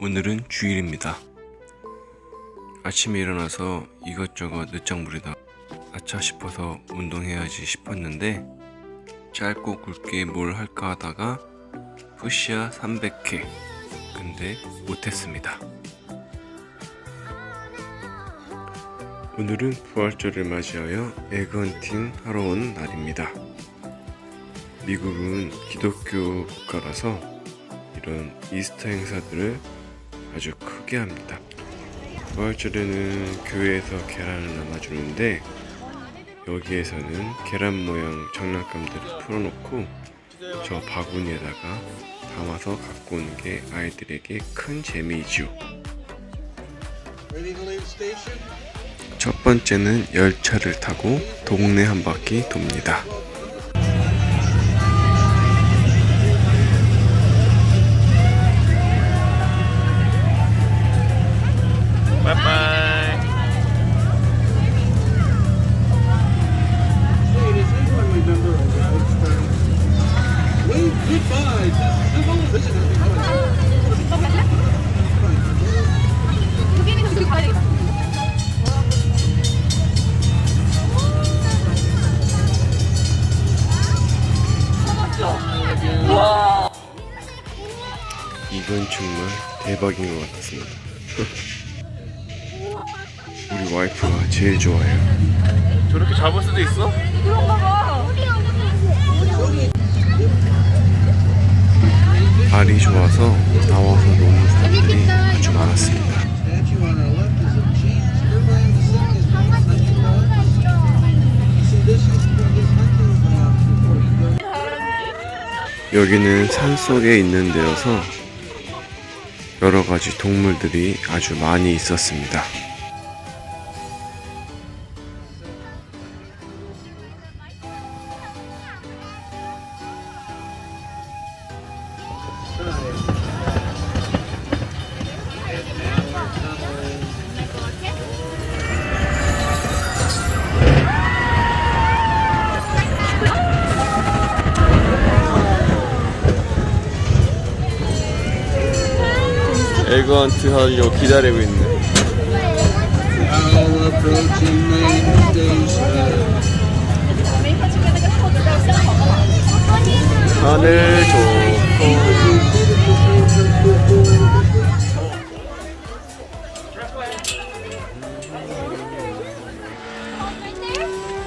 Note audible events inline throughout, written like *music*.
오늘은 주일입니다. 아침에 일어나서 이것저것 늦장 부리다 아차 싶어서 운동해야지 싶었는데 짧고 굵게 뭘 할까 하다가 푸시아 300회 근데 못했습니다. 오늘은 부활절을 맞이하여 에그헌팅 하러 온 날입니다. 미국은 기독교 국가라서 이런 이스터 행사들을 아주 크게 합니다. 부활절에는 교회에서 계란을 나눠주는데 여기에서는 계란 모양 장난감들을 풀어놓고 저 바구니에다가 담아서 갖고 오는 게 아이들에게 큰 station? 첫 번째는 열차를 타고 동네 한 바퀴 돕니다. 대박인 것 같습니다. 우리 와이프가 제일 좋아해요. 저렇게 잡을 수도 있어? 그런가 봐. 발이 좋아서 나와서 노는 사람들이 아주 많았습니다. 여기는 산 속에 있는 데여서 여러 가지 동물들이 아주 많이 있었습니다. 에그헌트 하려고 기다리고 있네. Now approaching main station. 하늘 좋고.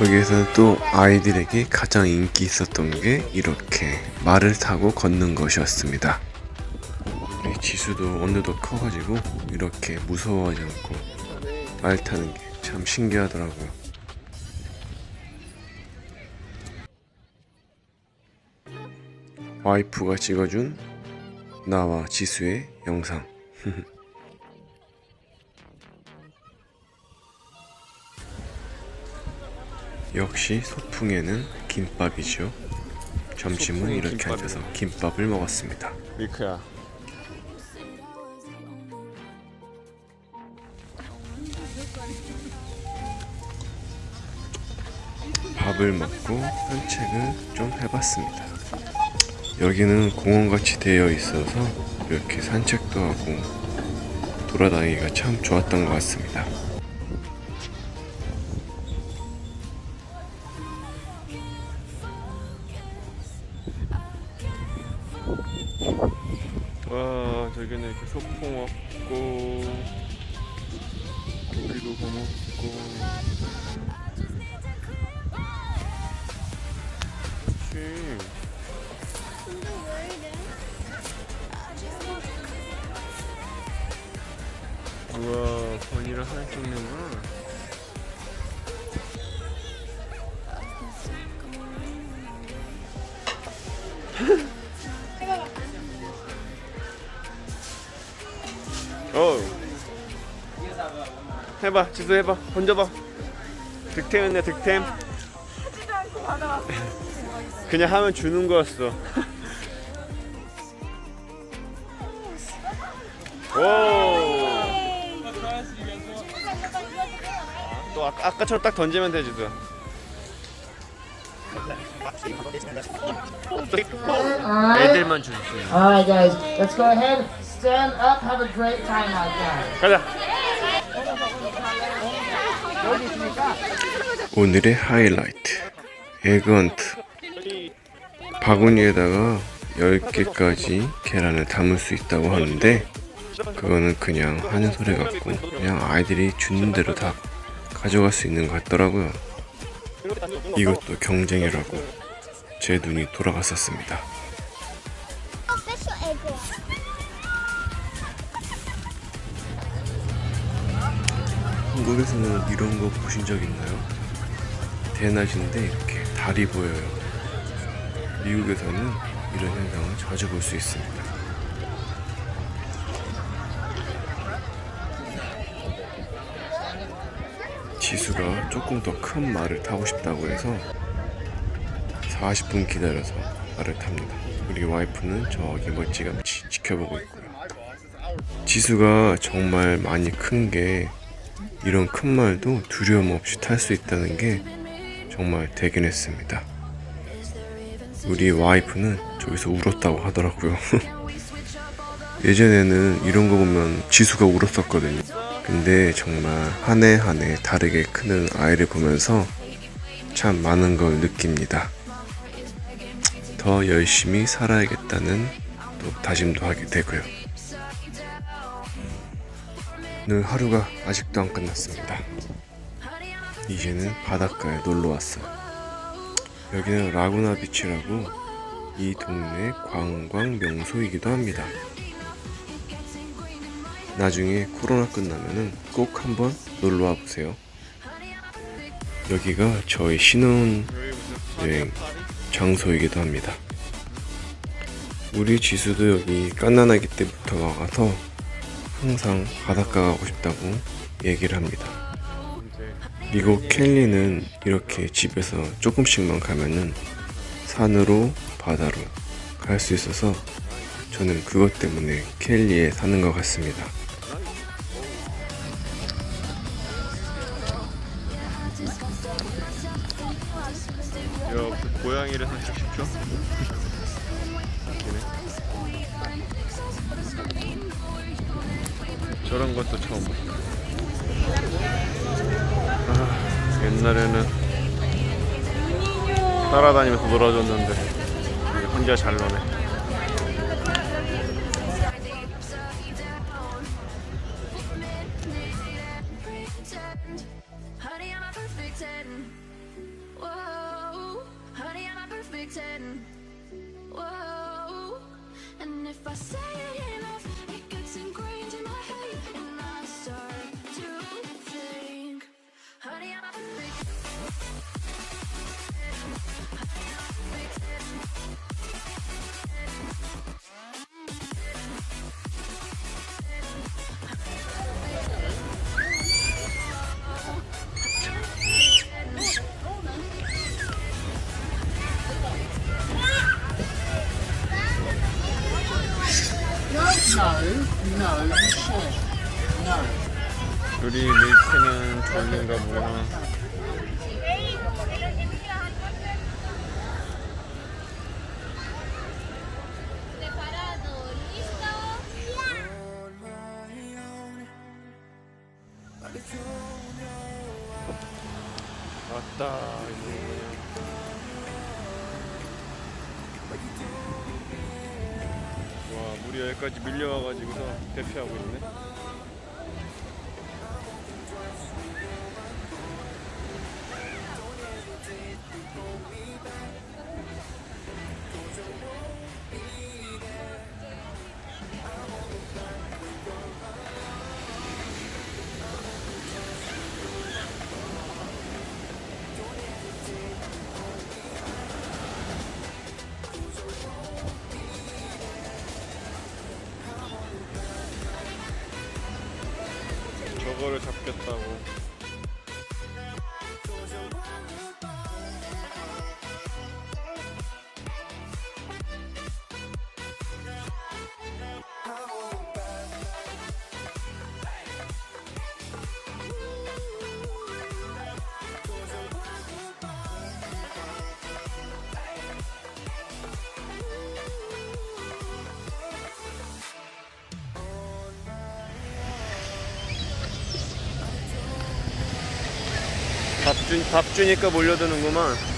여기에서는 또 아이들에게 가장 인기 있었던 게 이렇게 말을 타고 걷는 것이었습니다. 우리 지수도 어느덧 커가지고 이렇게 무서워하지 않고 말 타는 게 참 신기하더라고요. 와이프가 찍어준 나와 지수의 영상. *laughs* 역시 소풍에는 김밥이죠. 점심은 이렇게 김밥이네. 앉아서 김밥을 먹었습니다. 미크야. 밥을 먹고 산책을 좀 해봤습니다. 여기는 공원같이 되어 있어서 이렇게 산책도 하고 돌아다니기가 참 좋았던 것 같습니다. 와 저기는 이렇게 소풍 없고 고기도 구워 먹고. 그치. 우와 건이를 하나 찍는구나. *laughs* 어. 해봐, 지수 해봐, 던져봐. 득템했네, 득템. 그냥 하면 주는 거였어. 오. 또 아까, 아까처럼 딱 던지면 되지, 또. 애들만 줄수 있는. All right, guys, let's go ahead, stand up, have a great time out there. 가자. 오늘의 하이라이트 에그헌트 바구니에다가 10개까지 계란을 담을 수 있다고 하는데 그거는 그냥 하는 소리 같고 그냥 아이들이 주는 대로 다 가져갈 수 있는 것 같더라고요 이것도 경쟁이라고 제 눈이 돌아갔었습니다. 한국에서는 이런 거 보신 적 있나요? 대낮인데 이렇게 달이 보여요. 미국에서는 이런 현상을 자주 볼 수 있습니다. 지수가 조금 더 큰 말을 타고 싶다고 해서 40분 기다려서 말을 탑니다. 우리 와이프는 저기 멀찌감치 지켜보고 있고요. 지수가 정말 많이 큰 게 이런 큰 말도 두려움 없이 탈 수 있다는 게 정말 대견했습니다. 우리 와이프는 저기서 울었다고 하더라고요. *laughs* 예전에는 이런 거 보면 지수가 울었었거든요. 근데 정말 한 해 한 해 다르게 크는 아이를 보면서 참 많은 걸 느낍니다. 더 열심히 살아야겠다는 또 다짐도 하게 되고요. 오늘 하루가 아직도 안 끝났습니다. 이제는 바닷가에 놀러 왔어요. 여기는 라구나 비치라고 이 동네 관광 명소이기도 합니다. 나중에 코로나 끝나면은 꼭 한번 놀러 와 보세요. 여기가 저희 신혼 여행 장소이기도 합니다. 우리 지수도 여기 깐난아기 때부터 와가서 항상 바닷가 가고 싶다고 얘기를 합니다. 그리고 켈리는 이렇게 집에서 조금씩만 가면은 산으로 바다로 갈 수 있어서 저는 그것 때문에 켈리에 사는 것 같습니다. 야, 그 고양이를 산책시켜? 저런 것도 처음 봤다. 아, 옛날에는 따라다니면서 놀아줬는데 혼자 잘 노네. 졸린가 보구나. 맞다. 이제. 와, 물이 여기까지 밀려와가지고서 대피하고 있네. 밥 주니까 몰려드는구만.